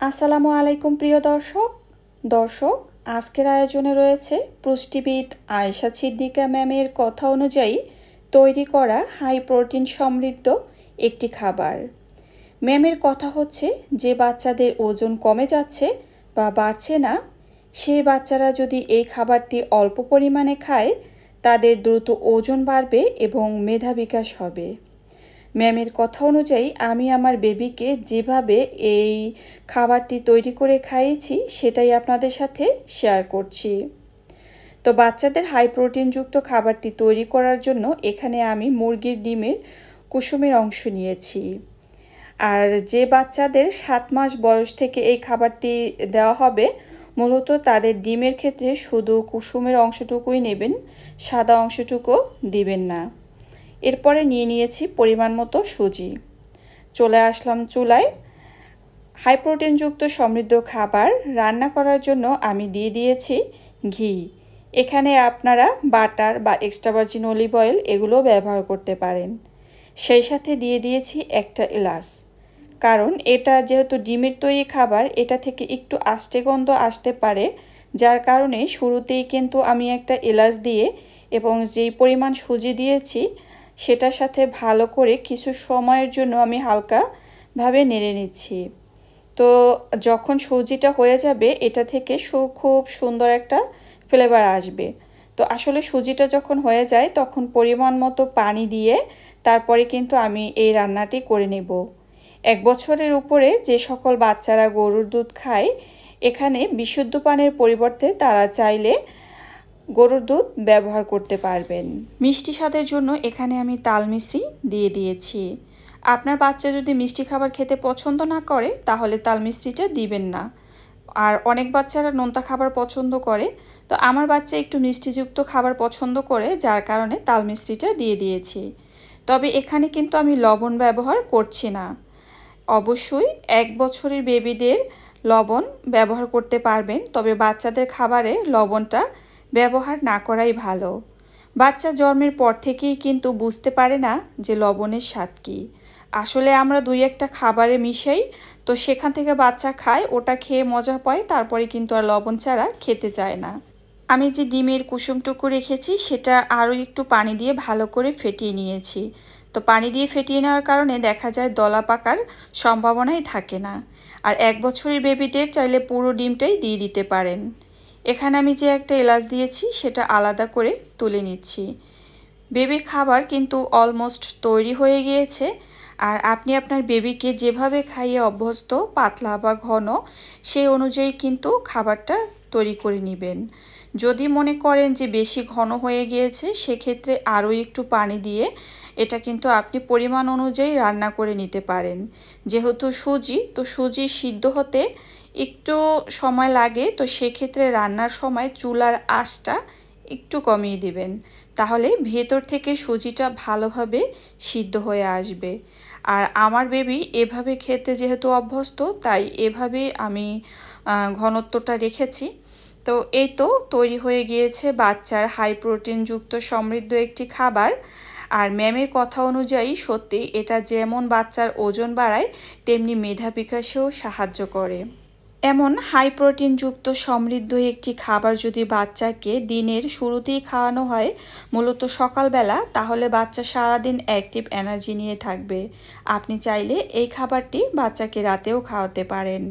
আসসালামু আলাইকুম প্রিয় দর্শক। দর্শক, আজকের আয়োজনে রয়েছে পুষ্টিবিদ আয়েশা সিদ্দিকা ম্যামের কথা অনুযায়ী তৈরি করা হাই প্রোটিন সমৃদ্ধ একটি খাবার। ম্যামের কথা হচ্ছে, যে বাচ্চাদের ওজন কমে যাচ্ছে বা বাড়ছে না সেই বাচ্চারা যদি এই খাবারটি অল্প পরিমাণে খায়, তাদের দ্রুত ওজন বাড়বে এবং মেধা বিকাশ হবে। ম্যামের কথা অনুযায়ী আমি আমার বেবিকে যেভাবে এই খাবারটি তৈরি করে খাইয়েছি, সেটাই আপনাদের সাথে শেয়ার করছি। তো বাচ্চাদের হাই প্রোটিনযুক্ত খাবারটি তৈরি করার জন্য এখানে আমি মুরগির ডিমের কুসুমের অংশ নিয়েছি। আর যে বাচ্চাদের সাত মাস বয়স থেকে এই খাবারটি দেওয়া হবে, মূলত তাদের ডিমের ক্ষেত্রে শুধু কুসুমের অংশটুকুই নেবেন, সাদা অংশটুকু দিবেন না। এরপরে নিয়ে নিয়েছি পরিমাণ মতো সুজি। চলে আসলাম চুলায়। হাই প্রোটিনযুক্ত সমৃদ্ধ খাবার রান্না করার জন্য আমি দিয়ে দিয়েছি ঘি। এখানে আপনারা বাটার বা এক্সট্রা ভার্জিন অলিভ অয়েল এগুলো ব্যবহার করতে পারেন। সেই সাথে দিয়ে দিয়েছি একটা এলাচ। কারণ এটা যেহেতু ডিমের তৈরি খাবার, এটা থেকে একটু আষ্টে গন্ধ আসতে পারে, যার কারণে শুরুতেই কিন্তু আমি একটা এলাচ দিয়ে এবং যেই পরিমাণ সুজি দিয়েছি সেটার সাথে ভালো করে কিছু সময়ের জন্য আমি হালকাভাবে নেড়ে নিচ্ছি। তো যখন সুজিটা হয়ে যাবে, এটা থেকে সু, খুব সুন্দর একটা ফ্লেভার আসবে। তো আসলে সুজিটা যখন হয়ে যায়, তখন পরিমাণ মতো পানি দিয়ে তারপরে কিন্তু আমি এই রান্নাটি করে নেব। এক বছরের উপরে যে সকল বাচ্চারা গরুর দুধ খায়, এখানে বিশুদ্ধ পানের পরিবর্তে তারা চাইলে গরুর দুধ ব্যবহার করতে পারবেন। মিষ্টি স্বাদের জন্য এখানে আমি তাল মিষ্টি দিয়ে দিয়েছি। আপনার বাচ্চা যদি মিষ্টি খাবার খেতে পছন্দ না করে, তাহলে তাল মিষ্টিটা দিবেন না। আর অনেক বাচ্চারা নোনতা খাবার পছন্দ করে, তো আমার বাচ্চা একটু মিষ্টিযুক্ত খাবার পছন্দ করে, যার কারণে তাল মিষ্টিটা দিয়ে দিয়েছি। তবে এখানে কিন্তু আমি লবণ ব্যবহার করছি না। অবশ্যই এক বছরের বেবিদের লবণ ব্যবহার করতে পারবেন, তবে বাচ্চাদের খাবারে লবণটা ব্যবহার না করাই ভালো। বাচ্চা জন্মের পর থেকেই কিন্তু বুঝতে পারে না যে লবণের স্বাদ কী। আসলে আমরা দুই একটা খাবারে মিশাই তো সেখান থেকে বাচ্চা খায়, ওটা খেয়ে মজা পায়, তারপরে কিন্তু আর লবণ ছাড়া খেতে চায় না। আমি যে ডিমের কুসুমটুকু রেখেছি, সেটা আরও একটু পানি দিয়ে ভালো করে ফেটিয়ে নিয়েছি। তো পানি দিয়ে ফেটিয়ে নেওয়ার কারণে দেখা যায় দলা পাকার সম্ভাবনাই থাকে না। আর এক বছরের বেবিদের চাইলে পুরো ডিমটাই দিয়ে দিতে পারেন। এখানে আমি যে একটা এলাচ দিয়েছি, সেটা আলাদা করে তুলে নিচ্ছি। বেবির খাবার কিন্তু অলমোস্ট তৈরি হয়ে গিয়েছে। আর আপনি আপনার বেবিকে যেভাবে খাইয়ে অভ্যস্ত, পাতলা বা ঘন, সেই অনুযায়ী কিন্তু খাবারটা তৈরি করে নেবেন। যদি মনে করেন যে বেশি ঘন হয়ে গিয়েছে, সেক্ষেত্রে আরও একটু পানি দিয়ে এটা কিন্তু আপনি পরিমাণ অনুযায়ী রান্না করে নিতে পারেন। যেহেতু সুজি, তো সুজি সিদ্ধ হতে একটু সময় লাগে, তো সেক্ষেত্রে রান্নার সময় চুলার আঁচটা একটু কমিয়ে দিবেন। তাহলে ভেতর থেকে সুজিটা ভালোভাবে সিদ্ধ হয়ে আসবে। আর আমার বেবি এভাবে খেতে যেহেতু অভ্যস্ত, তাই এভাবে আমি ঘনত্বটা রেখেছি। তো এই তো তৈরি হয়ে গিয়েছে বাচ্চার হাই প্রোটিনযুক্ত সমৃদ্ধ একটি খাবার। আর ম্যামের কথা অনুযায়ী সত্যি এটা যেমন বাচ্চার ওজন বাড়ায়, তেমনি মেধা বিকাশেও সাহায্য করে। এমন হাই প্রোটিনযুক্ত সমৃদ্ধ একটি খাবার যদি বাচ্চাকে দিনের শুরুতেই খাওয়ানো হয়, মূলত সকালবেলা, তাহলে বাচ্চা সারাদিন অ্যাক্টিভ এনার্জি নিয়ে থাকবে। আপনি চাইলে এই খাবারটি বাচ্চাকে রাতেও খাওয়াতে পারেন।